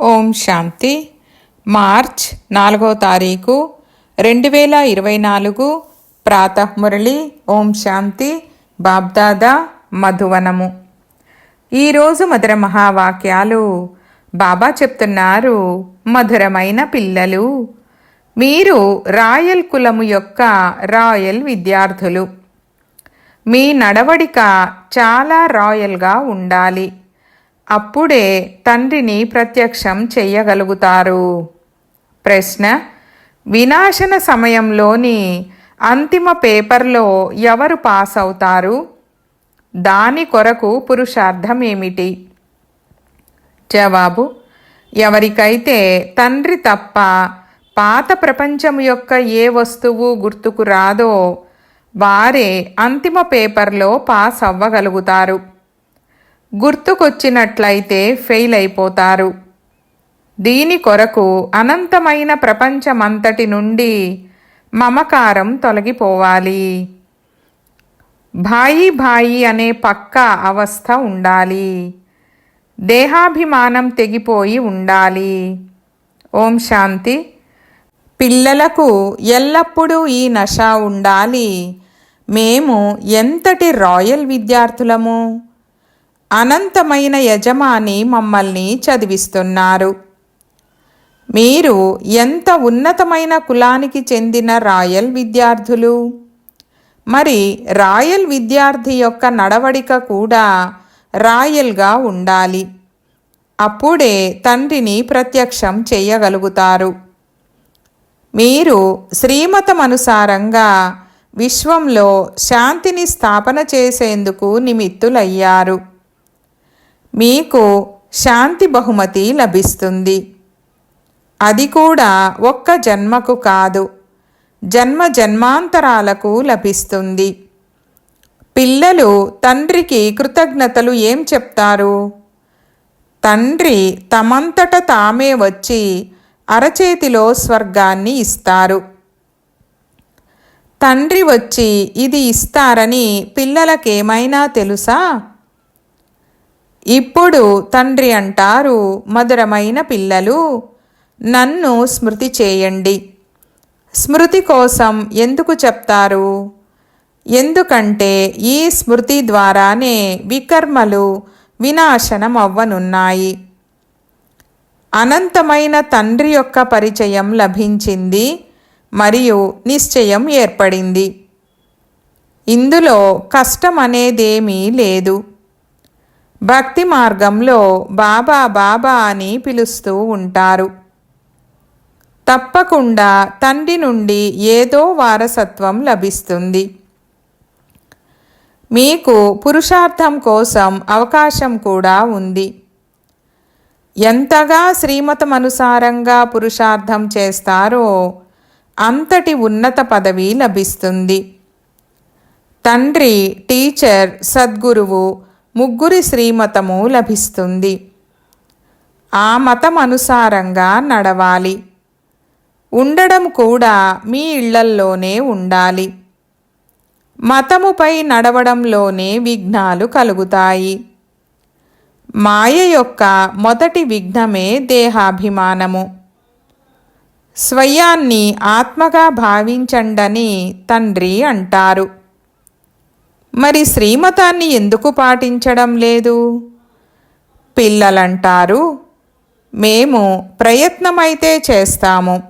ఓం శాంతి. March నాలుగో తారీఖు రెండు వేల ఇరవై నాలుగు ప్రాతఃమురళి. ఓం శాంతి. బాబ్దాదా మధువనము. ఈరోజు మధుర మహావాక్యాలు. బాబా చెప్తున్నారు మధురమైన పిల్లలు. మీరు రాయల్ కులము యొక్క రాయల్ విద్యార్థులు. మీ నడవడిక చాలా రాయల్గా ఉండాలి. అప్పుడే తండ్రిని ప్రత్యక్షం చెయ్యగలుగుతారు. ప్రశ్న వినాశన సమయంలోని అంతిమ పేపర్లో ఎవరు పాస్ అవుతారు దాని కొరకు పురుషార్థం ఏమిటి జవాబు ఎవరికైతే తండ్రి తప్ప పాత ప్రపంచం యొక్క ఏ వస్తువు గుర్తుకు రాదో వారే అంతిమ పేపర్లో పాస్ అవ్వగలుగుతారు గుర్తుకొచ్చినట్లయితే ఫెయిల్ అయిపోతారు దీని కొరకు అనంతమైన ప్రపంచమంతటి నుండి మమకారం తొలగిపోవాలి. భాయి భాయి అనే పక్క అవస్థ ఉండాలి. దేహాభిమానం తెగిపోయి ఉండాలి. ఓం శాంతి. పిల్లలకు ఎల్లప్పుడూ ఈ నష ఉండాలి. మేము ఎంతటి రాయల్ విద్యార్థులము? అనంతమైన యజమాని మమ్మల్ని చదివిస్తున్నారు. మీరు ఎంత ఉన్నతమైన కులానికి చెందిన రాయల్ విద్యార్థులు? మరి రాయల్ విద్యార్థి యొక్క నడవడిక కూడా రాయల్గా ఉండాలి. అప్పుడే తండ్రిని ప్రత్యక్షం చేయగలుగుతారు. మీరు శ్రీమతమనుసారంగా విశ్వంలో శాంతిని స్థాపన చేసేందుకు నిమిత్తులయ్యారు. మీకు శాంతి బహుమతి లభిస్తుంది. అది కూడా ఒక్క జన్మకు కాదు జన్మ జన్మాంతరాలకు లభిస్తుంది. పిల్లలు తండ్రికి కృతజ్ఞతలు ఏం చెప్తారు? తండ్రి తమంతట తామే వచ్చి అరచేతిలో స్వర్గాన్ని ఇస్తారు. తండ్రి వచ్చి ఇది ఇస్తారని పిల్లలకేమైనా తెలుసా? ఇప్పుడు తండ్రి అంటారు మధురమైన పిల్లలు నన్ను స్మృతి చేయండి. స్మృతి కోసం ఎందుకు చెప్తారు? ఎందుకంటే ఈ స్మృతి ద్వారానే వికర్మలు వినాశనం అవ్వనున్నాయి అనంతమైన తండ్రి యొక్క పరిచయం లభించింది మరియు నిశ్చయం ఏర్పడింది. ఇందులో కష్టం అనేదేమీ లేదు. భక్తి మార్గంలో బాబా బాబా అని పిలుస్తూ ఉంటారు. తప్పకుండా తండ్రి నుండి ఏదో వారసత్వం లభిస్తుంది. మీకు పురుషార్థం కోసం అవకాశం కూడా ఉంది. ఎంతగా శ్రీమతమనుసారంగా పురుషార్థం చేస్తారో అంతటి ఉన్నత పదవి లభిస్తుంది. తండ్రి టీచర్ సద్గురువు ముగ్గురి శ్రీమతము లభిస్తుంది. ఆ మతం అనుసారంగా నడవాలి. ఉండడం కూడా మీ ఇళ్ళల్లోనే ఉండాలి. మతముపై నడవడంలోనే విఘ్నాలు కలుగుతాయి. మాయ యొక్క మొదటి విఘ్నమే దేహాభిమానము. స్వయాన్ని ఆత్మగా భావించండని తండ్రి అంటారు. మరి శ్రీమతాన్ని ఎందుకు పాటించడం లేదు? పిల్లలంటారు మేము ప్రయత్నమైతే చేస్తాము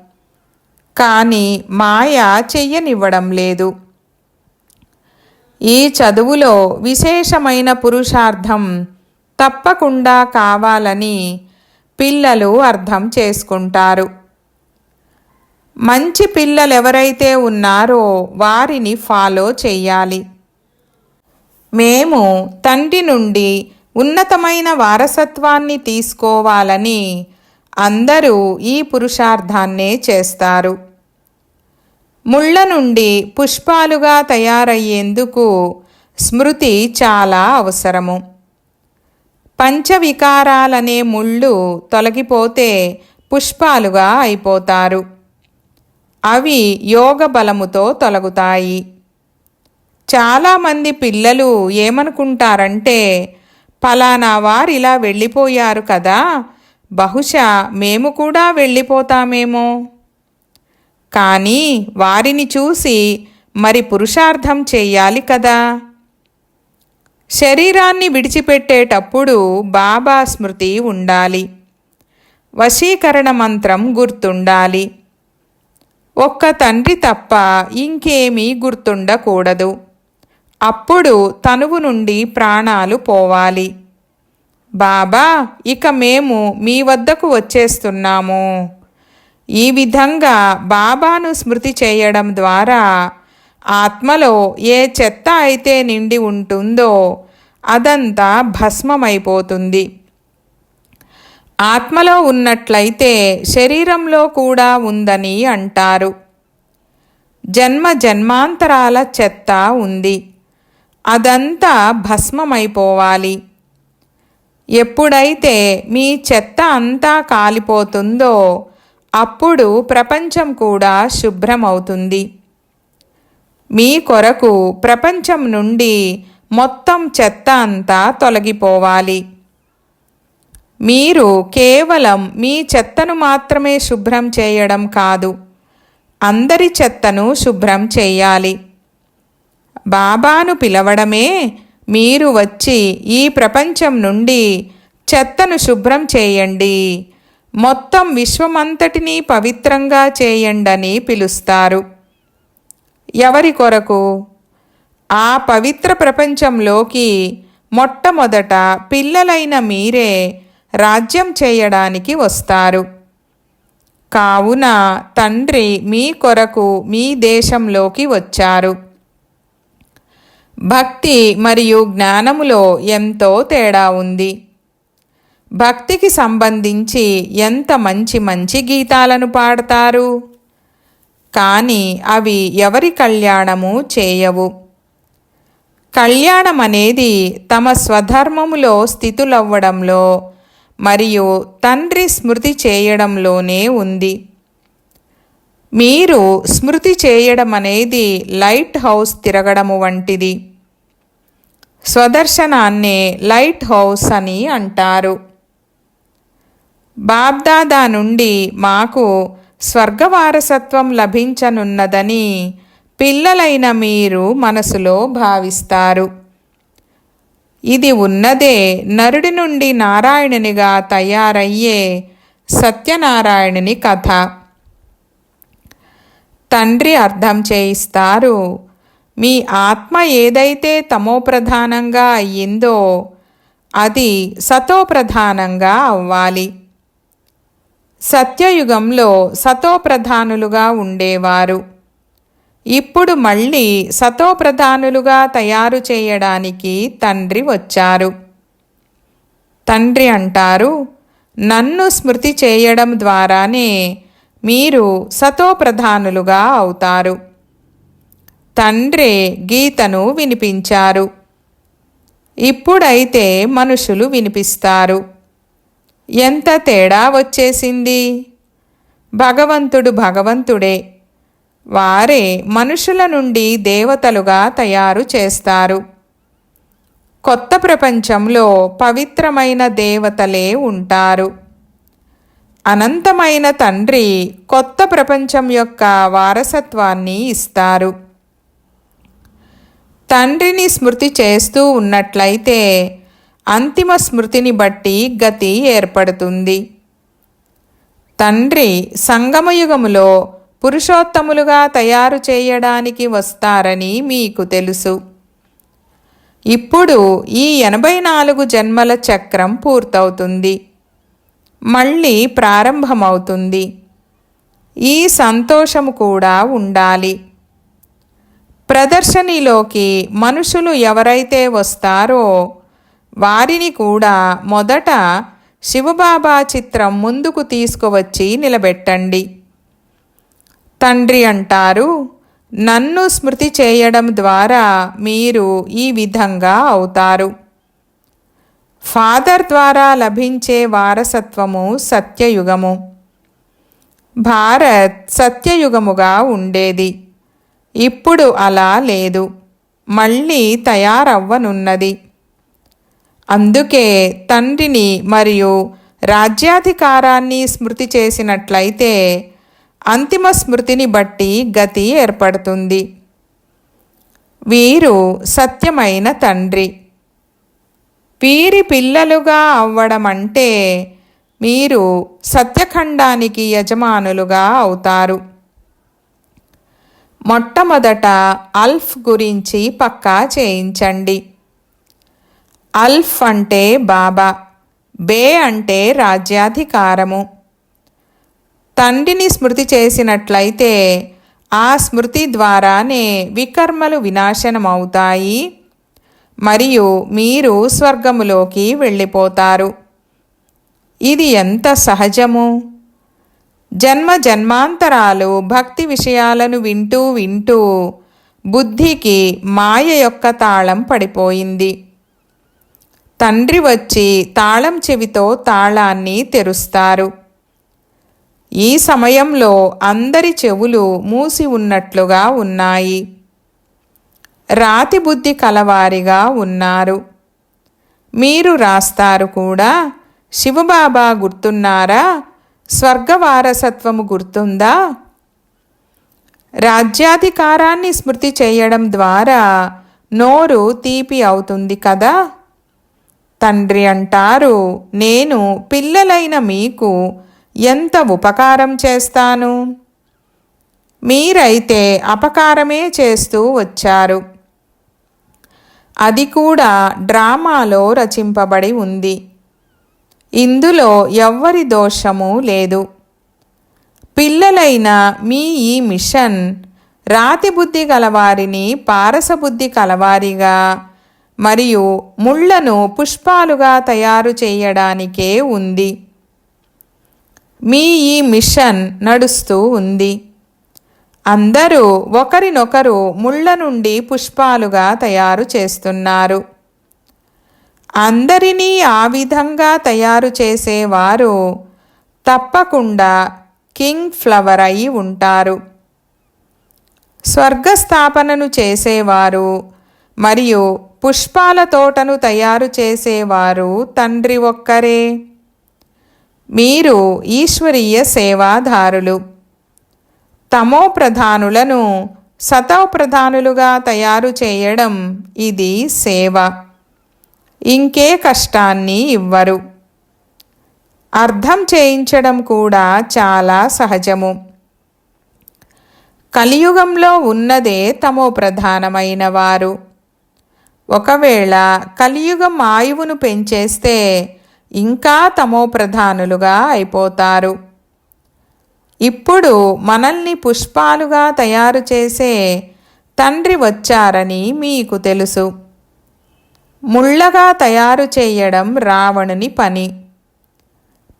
కానీ మాయ చెయ్యనివ్వడం లేదు. ఈ చదువులో విశేషమైన పురుషార్థం తప్పకుండా కావాలని పిల్లలు అర్థం చేసుకుంటారు. మంచి పిల్లలు ఎవరైతే ఉన్నారో వారిని ఫాలో చెయ్యాలి. మేము తండ్రి నుండి ఉన్నతమైన వారసత్వాన్ని తీసుకోవాలని అందరూ ఈ పురుషార్థాన్నే చేస్తారు. ముళ్ళ నుండి పుష్పాలుగా తయారయ్యేందుకు స్మృతి చాలా అవసరము. పంచవికారాలనే ముళ్ళు తొలగిపోతే పుష్పాలుగా అయిపోతారు. అవి యోగ బలముతో తొలగుతాయి. చాలామంది పిల్లలు ఏమనుకుంటారంటే పలానా వారు ఇలా వెళ్ళిపోయారు కదా బహుశా మేము కూడా వెళ్ళిపోతామేమో. కానీ వారిని చూసి మరి పురుషార్థం చెయ్యాలి కదా. శరీరాన్ని విడిచిపెట్టేటప్పుడు బాబా స్మృతి ఉండాలి. వశీకరణ మంత్రం గుర్తుండాలి. ఒక్క తండ్రి తప్ప ఇంకేమీ గుర్తుండకూడదు. అప్పుడు తనువు నుండి ప్రాణాలు పోవాలి. బాబా ఇక మేము మీ వద్దకు వచ్చేస్తున్నాము. ఈ విధంగా బాబాను స్మృతి చేయడం ద్వారా ఆత్మలో ఏ చెత్త అయితే నిండి ఉంటుందో అదంతా భస్మమైపోతుంది. ఆత్మలో ఉన్నట్లయితే శరీరంలో కూడా ఉందని అంటారు. జన్మ జన్మాంతరాల చెత్త ఉంది. అదంతా భస్మమైపోవాలి. ఎప్పుడైతే మీ చెత్త అంతా కాలిపోతుందో అప్పుడు ప్రపంచం కూడా శుభ్రమవుతుంది. మీ కొరకు ప్రపంచం నుండి మొత్తం చెత్త అంతా తొలగిపోవాలి. మీరు కేవలం మీ చెత్తను మాత్రమే శుభ్రం చేయడం కాదు అందరి చెత్తను శుభ్రం చేయాలి. బాబాను పిలవడమే మీరు వచ్చి ఈ ప్రపంచం నుండి చెత్తను శుభ్రం చేయండి. మొత్తం విశ్వమంతటినీ పవిత్రంగా చేయండని పిలుస్తారు. ఎవరి కొరకు? ఆ పవిత్ర ప్రపంచంలోకి మొట్టమొదట పిల్లలైన మీరే రాజ్యం చేయడానికి వస్తారు. కావున తండ్రి మీ కొరకు మీ దేశంలోకి వచ్చారు. భక్తి మరియు జ్ఞానములో ఎంతో తేడా ఉంది. భక్తికి సంబంధించి ఎంత మంచి మంచి గీతాలను పాడతారు? కానీ అవి ఎవరి కళ్యాణము చేయవు. కళ్యాణం అనేది తమ స్వధర్మములో స్థితులవ్వడంలో మరియు తండ్రి స్మృతి చేయడంలోనే ఉంది. మీరు స్మృతి చేయడం అనేది లైట్ హౌస్ తిరగడము వంటిది. స్వదర్శనాన్నే లైట్ హౌస్ అని అంటారు. బాబ్దాదా నుండి మాకు స్వర్గవారసత్వం లభించనున్నదని పిల్లలైన మీరు మనసులో భావిస్తారు. ఇది ఉన్నదే నరుడి నుండి నారాయణునిగా తయారయ్యే సత్యనారాయణుని కథ. తండ్రి అర్థం చేయిస్తారు మీ ఆత్మ ఏదైతే తమోప్రధానంగా అయ్యిందో అది సతోప్రధానంగా అవ్వాలి. సత్యయుగంలో సతోప్రధానులుగా ఉండేవారు. ఇప్పుడు మళ్ళీ సతోప్రధానులుగా తయారు చేయడానికి తండ్రి వచ్చారు. తండ్రి అంటారు నన్ను స్మృతి చేయడం ద్వారానే మీరు సతోప్రధానులుగా అవుతారు. తండ్రే గీతను వినిపించారు. ఇప్పుడైతే మనుషులు వినిపిస్తారు. ఎంత తేడా వచ్చేసింది? భగవంతుడు భగవంతుడే. వారే మనుషుల నుండి దేవతలుగా తయారు చేస్తారు. కొత్త ప్రపంచంలో పవిత్రమైన దేవతలే ఉంటారు. అనంతమైన తండ్రి కొత్త ప్రపంచం యొక్క వారసత్వాన్ని ఇస్తారు. తండ్రిని స్మృతి చేస్తూ ఉన్నట్లయితే అంతిమ స్మృతిని బట్టి గతి ఏర్పడుతుంది. తండ్రి సంగమయుగములో పురుషోత్తములుగా తయారు చేయడానికి వస్తారని మీకు తెలుసు. ఇప్పుడు ఈ ఎనభై నాలుగు జన్మల చక్రం పూర్తవుతుంది. మళ్ళీ ప్రారంభమవుతుంది. ఈ సంతోషము కూడా ఉండాలి. ప్రదర్శనలోకి మనుషులు ఎవరైతే వస్తారో వారిని కూడా మొదట శివబాబా చిత్రం ముందుకు తీసుకువచ్చి నిలబెట్టండి. తండ్రి అంటారు నన్ను స్మృతి చేయడం ద్వారా మీరు ఈ విధంగా అవుతారు. ఫాదర్ ద్వారా లభించే వారసత్వము సత్యయుగము. భారత్ సత్యయుగముగా ఉండేది. ఇప్పుడు అలా లేదు. మళ్ళీ తయారవ్వనున్నది. అందుకే తండ్రిని మరియు రాజ్యాధికారాన్ని స్మృతి చేసినట్లయితే అంతిమ స్మృతిని బట్టి గతి ఏర్పడుతుంది. వీరు సత్యమైన తండ్రి. వీరి పిల్లలుగా అవ్వడం అంటే మీరు సత్యఖండానికి యజమానులుగా అవుతారు. మొట్టమొదట అల్ఫ్ గురించి పక్కా చేయించండి. అల్ఫ్ అంటే బాబా బే అంటే రాజ్యాధికారము. తండ్రిని స్మృతి చేసినట్లయితే ఆ స్మృతి ద్వారానే వికర్మలు వినాశనమవుతాయి. మరియు మీరు స్వర్గములోకి వెళ్ళిపోతారు. ఇది ఎంత సహజము? జన్మ జన్మాంతరాలు భక్తి విషయాలను వింటూ వింటూ బుద్ధికి మాయ యొక్క తాళం పడిపోయింది. తండ్రి వచ్చి తాళం చెవితో తాళాన్ని తెరుస్తారు. ఈ సమయంలో అందరి చెవులు మూసి ఉన్నట్లుగా ఉన్నాయి. రాతి బుద్ధి కలవారిగా ఉన్నారు. మీరు రాస్తారు కూడా? శివబాబా గుర్తున్నారా? స్వర్గవారసత్వము గుర్తుందా? రాజ్యాధికారాన్ని స్మృతి చేయడం ద్వారా నోరు తీపి అవుతుంది కదా? తండ్రి అంటారు నేను పిల్లలైన మీకు ఎంత ఉపకారం చేస్తాను? మీరైతే అపకారమే చేస్తూ వచ్చారు. అది కూడా డ్రామాలో రచింపబడి ఉంది. ఇందులో ఎవ్వరి దోషము లేదు. పిల్లలైన మీ ఈ మిషన్ రాతి బుద్ధి కలవారిని పారసబుద్ధి కలవారిగా మరియు ముళ్ళను పుష్పాలుగా తయారు చేయడానికే ఉంది. మీ ఈ మిషన్ నడుస్తూ ఉంది. అందరూ ఒకరినొకరు ముళ్ళ నుండి పుష్పాలుగా తయారు చేస్తున్నారు. అందరినీ ఆ విధంగా తయారు చేసేవారు తప్పకుండా కింగ్ ఫ్లవర్ అయి ఉంటారు. స్వర్గస్థాపనను చేసేవారు మరియు పుష్పాల తోటను తయారు చేసేవారు తండ్రి ఒక్కరే. మీరు ఈశ్వరీయ సేవాదారులు. తమో ప్రధానులను సతో ప్రధానులుగా తయారు చేయడం ఇది సేవ. ఇంకే కష్టాన్ని ఇవ్వరు. అర్థం చేయించడం కూడా చాలా సహజము. కలియుగంలో ఉన్నదే తమో ప్రధానమైన వారు. ఒకవేళ కలియుగం ఆయువును పెంచేస్తే ఇంకా తమో ప్రధానులుగా అయిపోతారు. ఇప్పుడు మనల్ని పుష్పాలుగా తయారు చేసే తండ్రి వచ్చారని మీకు తెలుసు. ముళ్ళగా తయారు చేయడం రావణుని పని.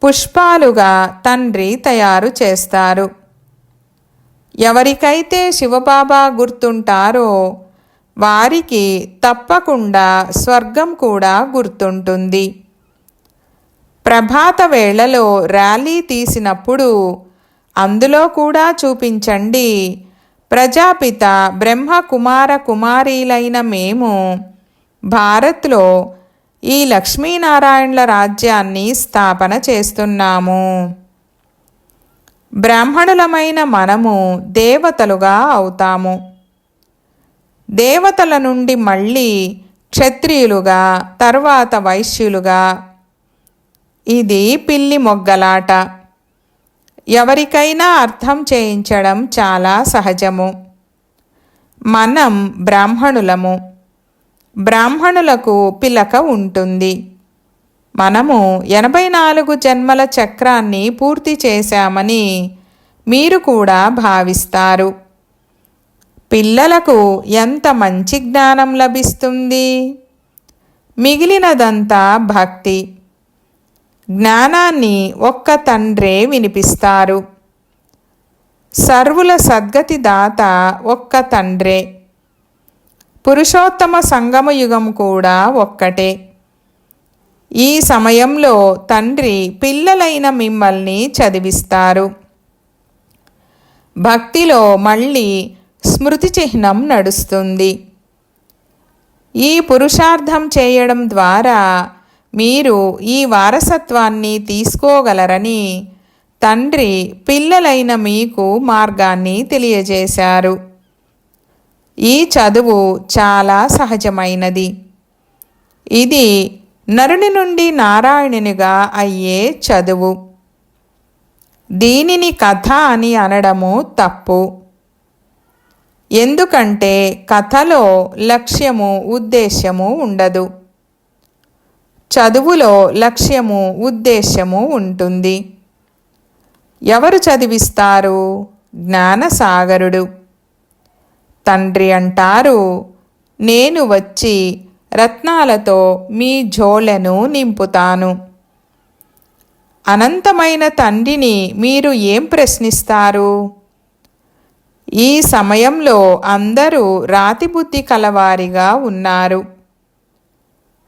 పుష్పాలుగా తండ్రి తయారు చేస్తారు. ఎవరికైతే శివబాబా గుర్తుంటారో వారికి తప్పకుండా స్వర్గం కూడా గుర్తుంటుంది. ప్రభాత వేళలో ర్యాలీ తీసినప్పుడు అందులో కూడా చూపించండి. ప్రజాపిత బ్రహ్మ కుమార కుమారీలైన మేము భారత్లో ఈ లక్ష్మీనారాయణుల రాజ్యాన్ని స్థాపన చేస్తున్నాము. బ్రాహ్మణులమైన మనము దేవతలుగా అవుతాము. దేవతల నుండి మళ్ళీ క్షత్రియులుగా తర్వాత వైశ్యులుగా. ఇది పిల్లి మొగ్గలాట. ఎవరికైనా అర్థం చేయించడం చాలా సహజము. మనం బ్రాహ్మణులము. బ్రాహ్మణులకు పిలక ఉంటుంది. మనము ఎనభై నాలుగు జన్మల చక్రాన్ని పూర్తి చేశామని మీరు కూడా భావిస్తారు. పిల్లలకు ఎంత మంచి జ్ఞానం లభిస్తుంది? మిగిలినదంతా భక్తి. జ్ఞానాన్ని ఒక్క తండ్రే వినిపిస్తారు. సర్వుల సద్గతి దాత ఒక్క తండ్రే. పురుషోత్తమ సంగమ యుగం కూడా ఒక్కటే. ఈ సమయంలో తండ్రి పిల్లలైన మిమ్మల్ని చదివిస్తారు. భక్తిలో మళ్ళీ స్మృతి చిహ్నం నడుస్తుంది. ఈ పురుషార్థం చేయడం ద్వారా మీరు ఈ వారసత్వాన్ని తీసుకోగలరని తండ్రి పిల్లలైన మీకు మార్గాన్ని తెలియజేశారు. ఈ చదువు చాలా సహజమైనది. ఇది నరుని నుండి నారాయణునిగా అయ్యే చదువు. దీనిని కథ అని అనడము తప్పు. ఎందుకంటే కథలో లక్ష్యము ఉద్దేశ్యము ఉండదు. చదువులో లక్ష్యము ఉద్దేశ్యము ఉంటుంది. ఎవరు చదివిస్తారు? జ్ఞానసాగరుడు. తండ్రి అంటారు. నేను వచ్చి రత్నాలతో మీ జోళ్ళను నింపుతాను. అనంతమైన తండ్రిని మీరు ఏం ప్రశ్నిస్తారు? ఈ సమయంలో అందరూ రాతిబుద్ధి కలవారిగా ఉన్నారు.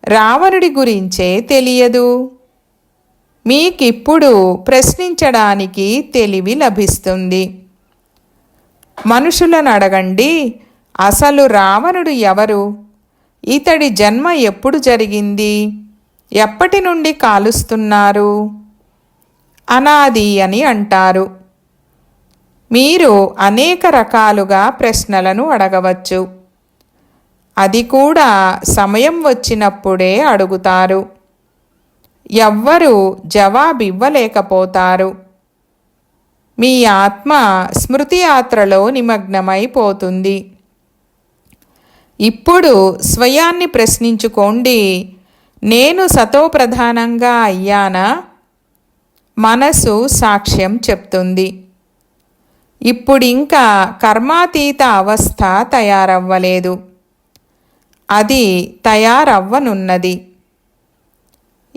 రావణుడి గురించే తెలియదు. మీకిప్పుడు ప్రశ్నించడానికి తెలివి లభిస్తుంది. మనుషులను అడగండి అసలు రావణుడు ఎవరు? ఇతడి జన్మ ఎప్పుడు జరిగింది? ఎప్పటి నుండి కాలుస్తున్నారు? అనాది అని అంటారు. మీరు అనేక రకాలుగా ప్రశ్నలను అడగవచ్చు. అది కూడా సమయం వచ్చినప్పుడే అడుగుతారు. ఎవ్వరూ జవాబివ్వలేకపోతారు. మీ ఆత్మ స్మృతి యాత్రలో నిమగ్నమైపోతుంది. ఇప్పుడు స్వయాన్ని ప్రశ్నించుకోండి. నేను సతోప్రధానంగా అయ్యానా? మనసు సాక్ష్యం చెప్తుంది. ఇప్పుడింకా కర్మాతీత అవస్థ తయారవ్వలేదు. అది తయారవ్వనున్నది.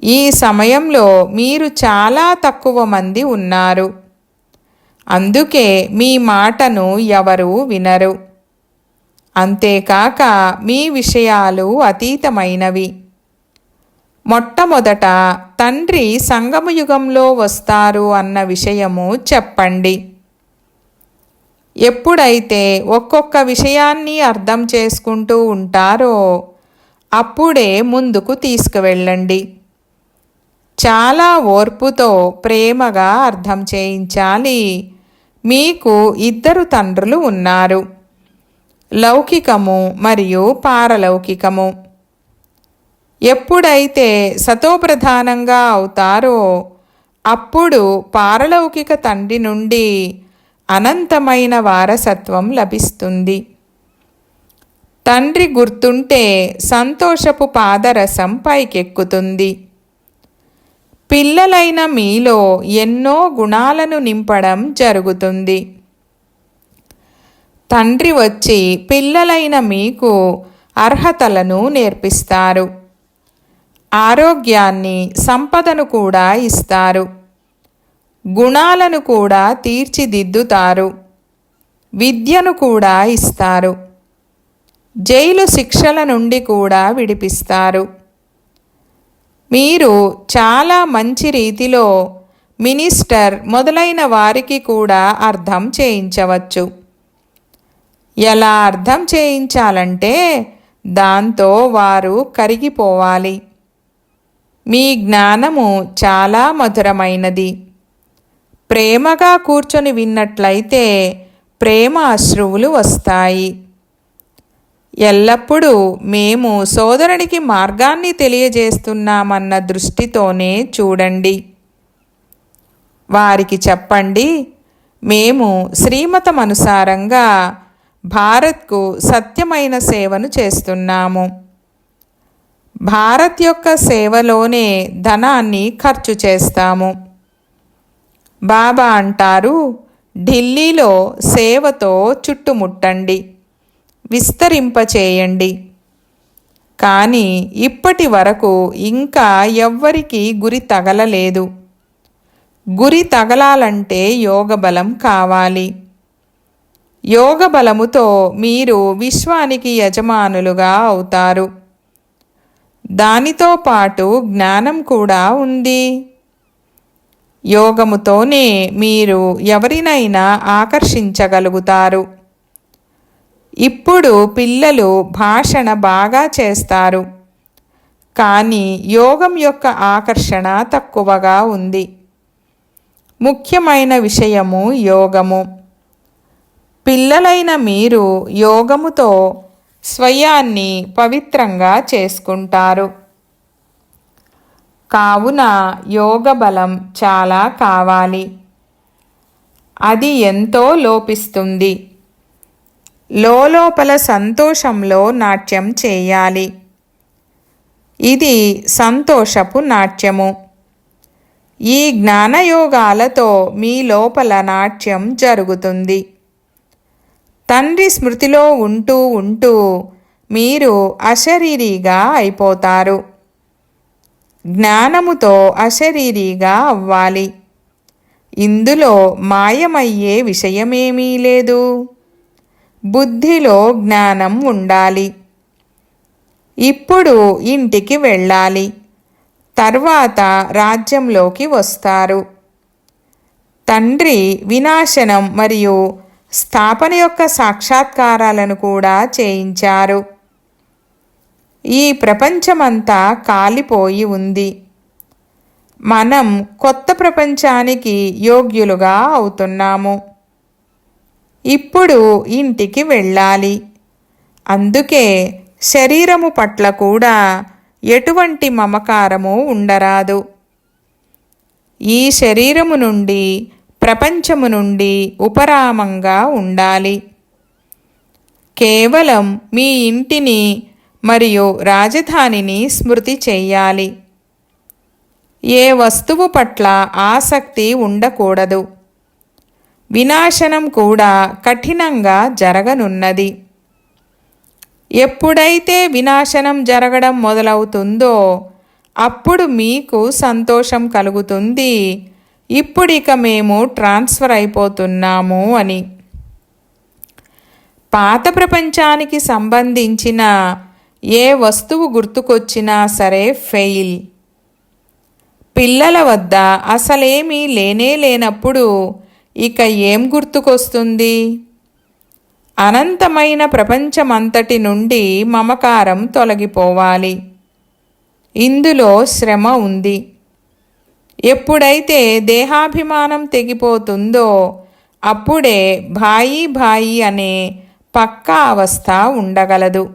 ఈ సమయంలో మీరు చాలా తక్కువ మంది ఉన్నారు. అందుకే మీ మాటను ఎవరూ వినరు. అంతేకాక మీ విషయాలు అతీతమైనవి. మొట్టమొదట తండ్రి సంగమయుగంలో వస్తారు అన్న విషయము చెప్పండి. ఎప్పుడైతే ఒక్కొక్క విషయాన్ని అర్థం చేసుకుంటూ ఉంటారో అప్పుడే ముందుకు తీసుకువెళ్ళండి. చాలా ఓర్పుతో ప్రేమగా అర్థం చేయించాలి. మీకు ఇద్దరు తండ్రులు ఉన్నారు. లౌకికము మరియు పారలౌకికము. ఎప్పుడైతే సతోప్రధానంగా అవుతారో అప్పుడు పారలౌకిక తండ్రి నుండి అనంతమైన వారసత్వం లభిస్తుంది. తండ్రి గుర్తుంటే సంతోషపు పాదరసం పైకెక్కుతుంది. పిల్లలైన మీలో ఎన్నో గుణాలను నింపడం జరుగుతుంది. తండ్రి వచ్చి పిల్లలైన మీకు అర్హతలను నేర్పిస్తారు. ఆరోగ్యాన్ని సంపదను కూడా ఇస్తారు. గుణాలను కూడా తీర్చిదిద్దుతారు. విద్యను కూడా ఇస్తారు. జైలు శిక్షల నుండి కూడా విడిపిస్తారు. మీరు చాలా మంచి రీతిలో మినిస్టర్ మొదలైన వారికి కూడా అర్థం చేయించవచ్చు. ఎలా అర్థం చేయించాలంటే దాంతో వారు కరిగిపోవాలి. మీ జ్ఞానము చాలా మధురమైనది. ప్రేమగా కూర్చొని విన్నట్లయితే ప్రేమ అశ్రువులు వస్తాయి. ఎల్లప్పుడూ మేము సోదరునికి మార్గాన్ని తెలియజేస్తున్నామన్న దృష్టితోనే చూడండి. వారికి చెప్పండి మేము శ్రీమతమనుసారంగా భారత్కు సత్యమైన సేవను చేస్తున్నాము. భారత్ యొక్క సేవలోనే ధనాన్ని ఖర్చు చేస్తాము. బాబా అంటారు ఢిల్లీలో సేవతో చుట్టుముట్టండి. విస్తరింపచేయండి. కానీ ఇప్పటి వరకు ఇంకా ఎవ్వరికీ గురి తగలలేదు. గురి తగలాలంటే యోగబలం కావాలి. యోగ బలముతో మీరు విశ్వానికి యజమానులుగా అవుతారు. దానితో పాటు జ్ఞానం కూడా ఉంది. యోగముతోనే మీరు ఎవరినైనా ఆకర్షించగలుగుతారు. ఇప్పుడు పిల్లలు భాషణ బాగా చేస్తారు. కానీ యోగం యొక్క ఆకర్షణ తక్కువగా ఉంది. ముఖ్యమైన విషయము యోగము. పిల్లలైన మీరు యోగముతో స్వయాన్ని పవిత్రంగా చేసుకుంటారు. కావున యోగ బలం చాలా కావాలి. అది ఎంతో లోపిస్తుంది. లోపల సంతోషంలో నాట్యం చేయాలి. ఇది సంతోషపు నాట్యము. ఈ జ్ఞానయోగాలతో మీ లోపల నాట్యం జరుగుతుంది. తండ్రి స్మృతిలో ఉంటూ ఉంటూ మీరు అశరీరిగా అయిపోతారు. జ్ఞానముతో అశరీరిగా అవ్వాలి. ఇందులో మాయమయ్యే విషయమేమీ లేదు. బుద్ధిలో జ్ఞానం ఉండాలి. ఇప్పుడు ఇంటికి వెళ్ళాలి. తర్వాత రాజ్యంలోకి వస్తారు. తండ్రి వినాశనం మరియు స్థాపన యొక్క సాక్షాత్కారాలను కూడా చేయించారు. ఈ ప్రపంచమంతా కాలిపోయి ఉంది. మనం కొత్త ప్రపంచానికి యోగ్యులుగా అవుతున్నాము. ఇప్పుడు ఇంటికి వెళ్ళాలి. అందుకే శరీరము పట్ల కూడా ఎటువంటి మమకారము ఉండరాదు. ఈ శరీరము నుండి ప్రపంచము నుండి ఉపరామంగా ఉండాలి. కేవలం మీ ఇంటిని మరియు రాజధానిని స్మృతి చెయ్యాలి ఏ వస్తువు పట్ల ఆసక్తి ఉండకూడదు. వినాశనం కూడా కఠినంగా జరగనున్నది. ఎప్పుడైతే వినాశనం జరగడం మొదలవుతుందో అప్పుడు మీకు సంతోషం కలుగుతుంది. ఇప్పుడిక మేము ట్రాన్స్ఫర్ అయిపోతున్నాము అని. పాత ప్రపంచానికి సంబంధించిన ఏ వస్తువు గుర్తుకొచ్చినా సరే ఫెయిల్. పిల్లల వద్ద అసలేమీ లేనే లేనప్పుడు ఇక ఏం గుర్తుకొస్తుంది? అనంతమైన ప్రపంచమంతటి నుండి మమకారం తొలగిపోవాలి. ఇందులో శ్రమ ఉంది. ఎప్పుడైతే దేహాభిమానం తెగిపోతుందో అప్పుడే భాయి భాయి అనే పక్కా అవస్థ ఉండగలదు.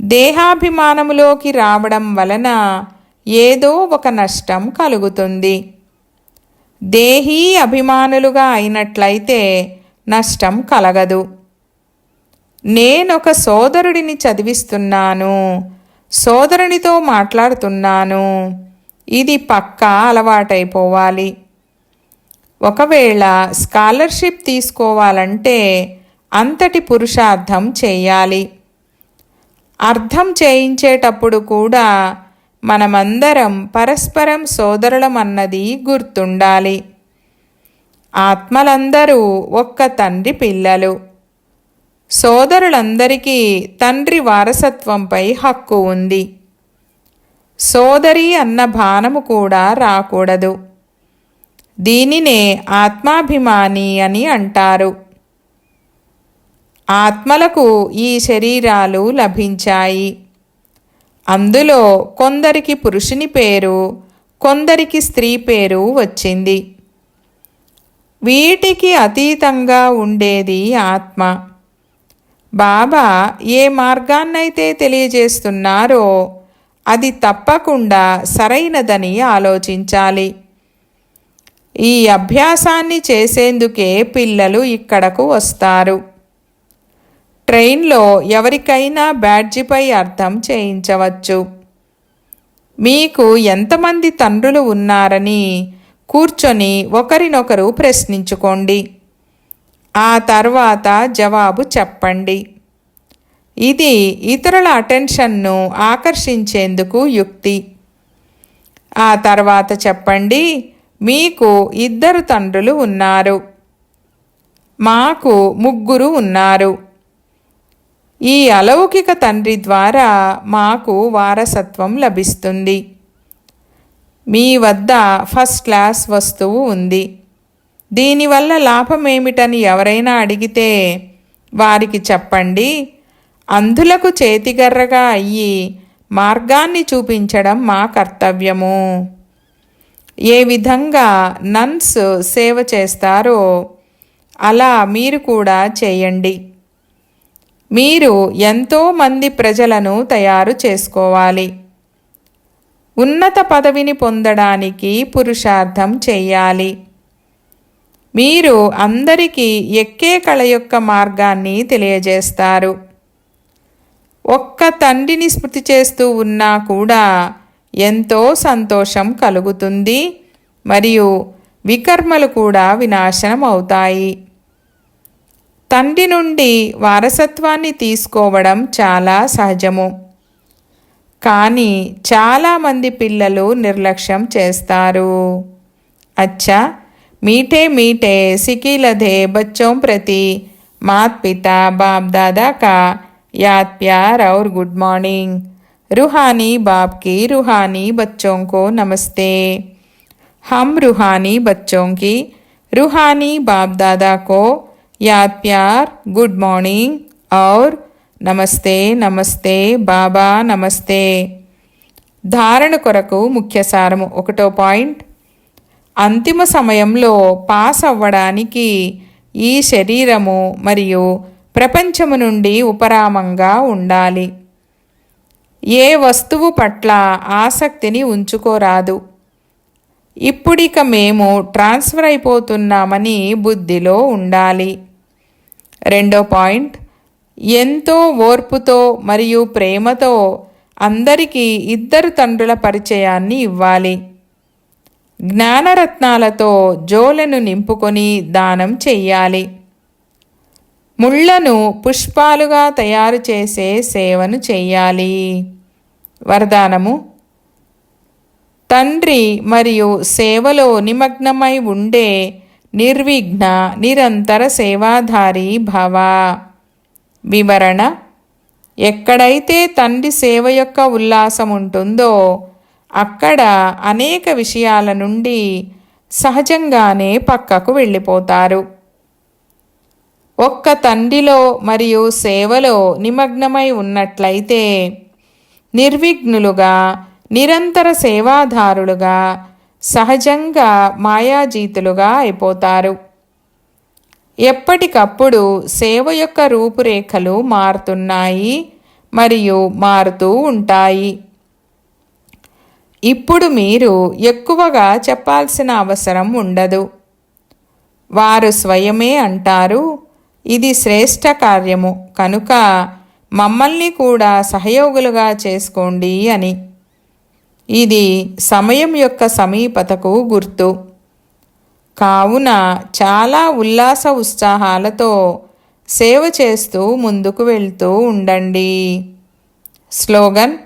దేహాభిమానములోకి రావడం వలన ఏదో ఒక నష్టం కలుగుతుంది. దేహీ అభిమానులుగా అయినట్లయితే నష్టం కలగదు. నేనొక సోదరుడిని చదివిస్తున్నాను సోదరునితో మాట్లాడుతున్నాను ఇది పక్కా అలవాటైపోవాలి. ఒకవేళ స్కాలర్షిప్ తీసుకోవాలంటే అంతటి పురుషార్థం చేయాలి. అర్థం చేయించేటప్పుడు కూడా మనమందరం పరస్పరం సోదరులమన్నది గుర్తుండాలి. ఆత్మలందరూ ఒక్క తండ్రి పిల్లలు. సోదరులందరికీ తండ్రి వారసత్వంపై హక్కు ఉంది. సోదరి అన్న భానము కూడా రాకూడదు. దీనినే ఆత్మాభిమాని అని అంటారు. ఆత్మలకు ఈ శరీరాలు లభించాయి. అందులో కొందరికి పురుషుని పేరు కొందరికి స్త్రీ పేరు వచ్చింది. వీటికి అతీతంగా ఉండేది ఆత్మ. బాబా ఏ మార్గాన్నైతే తెలియజేస్తున్నారో అది తప్పకుండా సరైనదని ఆలోచించాలి. ఈ అభ్యాసాన్ని చేసేందుకే పిల్లలు ఇక్కడకు వస్తారు. ట్రైన్లో ఎవరికైనా బ్యాడ్జిపై అర్థం చేయించవచ్చు. మీకు ఎంతమంది తండ్రులు ఉన్నారని కూర్చొని ఒకరినొకరు ప్రశ్నించుకోండి. ఆ తర్వాత జవాబు చెప్పండి. ఇది ఇతరుల అటెన్షన్ను ఆకర్షించేందుకు యుక్తి. ఆ తర్వాత చెప్పండి మీకు ఇద్దరు తండ్రులు ఉన్నారు. మాకు ముగ్గురు ఉన్నారు. ఈ అలౌకిక తండ్రి ద్వారా మాకు వారసత్వం లభిస్తుంది. మీ వద్ద ఫస్ట్ క్లాస్ వస్తువు ఉంది. దీనివల్ల లాభం ఏమిటని ఎవరైనా అడిగితే వారికి చెప్పండి. అంధులకు చేతిగర్రగా అయ్యి మార్గాన్ని చూపించడం మా కర్తవ్యము. ఏ విధంగా నన్స్ సేవ చేస్తారో అలా మీరు కూడా చేయండి. మీరు ఎంతోమంది ప్రజలను తయారు చేసుకోవాలి. ఉన్నత పదవిని పొందడానికి పురుషార్థం చెయ్యాలి మీరు అందరికీ ఎక్కే కళ యొక్క మార్గాన్ని తెలియజేస్తారు. ఒక్క తండ్రిని స్మృతి చేస్తూ ఉన్నా కూడా ఎంతో సంతోషం కలుగుతుంది. మరియు వికర్మలు కూడా వినాశనం అవుతాయి. తండ్రి నుండి వారసత్వాన్ని తీసుకోవడం చాలా సహజము. కానీ చాలామంది పిల్లలు నిర్లక్ష్యం చేస్తారు. అచ్చా మీటే మీటే సికీలధే బచ్చోం ప్రతి. మాత్ పిత బాప్ దాదా కా యాద్ ప్యార్ ఔర్ గుడ్ మార్నింగ్. రుహానీ బాప్కి రుహానీ బచ్చోంకో నమస్తే. को రుహానీ బచ్చోంకి రుహానీ बच्चों దాదాకో याद प्यार गुड मॉर्निंग और నమస్తే నమస్తే బాబా నమస్తే ధారణ కొరకు ముఖ్య సారము ఒకటో పాయింట్ అంతిమ సమయంలో పాస్ అవ్వడానికి ఈ శరీరము మరియు ప్రపంచము నుండి ఉపరామంగా ఉండాలి ఏ వస్తువు పట్ల ఆసక్తిని ఉంచుకోరాదు ఇప్పుడిక మేము ట్రాన్స్ఫర్ అయిపోతున్నామని బుద్ధిలో ఉండాలి. రెండో పాయింట్ ఎంతో ఓర్పుతో మరియు ప్రేమతో అందరికీ ఇద్దరు తండ్రుల పరిచయాన్ని ఇవ్వాలి. జ్ఞానరత్నాలతో జోలను నింపుకొని దానం చెయ్యాలి. ముళ్ళను పుష్పాలుగా తయారు చేసే సేవను చెయ్యాలి. వరదానము తండ్రి మరియు సేవలో నిమగ్నమై ఉండే నిర్విఘ్న నిరంతర సేవాధారి భవ. వివరణ ఎక్కడైతే తండ్రి సేవ యొక్క ఉల్లాసం ఉంటుందో అక్కడ అనేక విషయాల నుండి సహజంగానే పక్కకు వెళ్ళిపోతారు. ఒక్క తండ్రిలో మరియు సేవలో నిమగ్నమై ఉన్నట్లయితే నిర్విఘ్నులుగా నిరంతర సేవాదారులుగా సహజంగా మాయాజీతులుగా అయిపోతారు. ఎప్పటికప్పుడు సేవ యొక్క రూపురేఖలు మారుతున్నాయి మరియు మారుతూ ఉంటాయి. ఇప్పుడు మీరు ఎక్కువగా చెప్పాల్సిన అవసరం ఉండదు. వారు స్వయమే అంటారు ఇది శ్రేష్ట కార్యము కనుక మమ్మల్ని కూడా సహయోగులుగా చేసుకోండి అని. ఇది సమయం యొక్క సమీపతకు గుర్తు. కావున చాలా ఉల్లాస ఉత్సాహాలతో సేవ చేస్తూ ముందుకు వెళ్తూ ఉండండి. స్లోగన్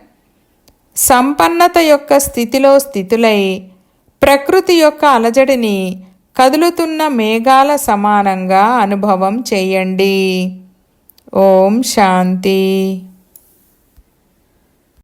సంపన్నత యొక్క స్థితిలో స్థితులై ప్రకృతి యొక్క అలజడిని కదులుతున్న మేఘాల సమానంగా అనుభవం చేయండి. ఓం శాంతి.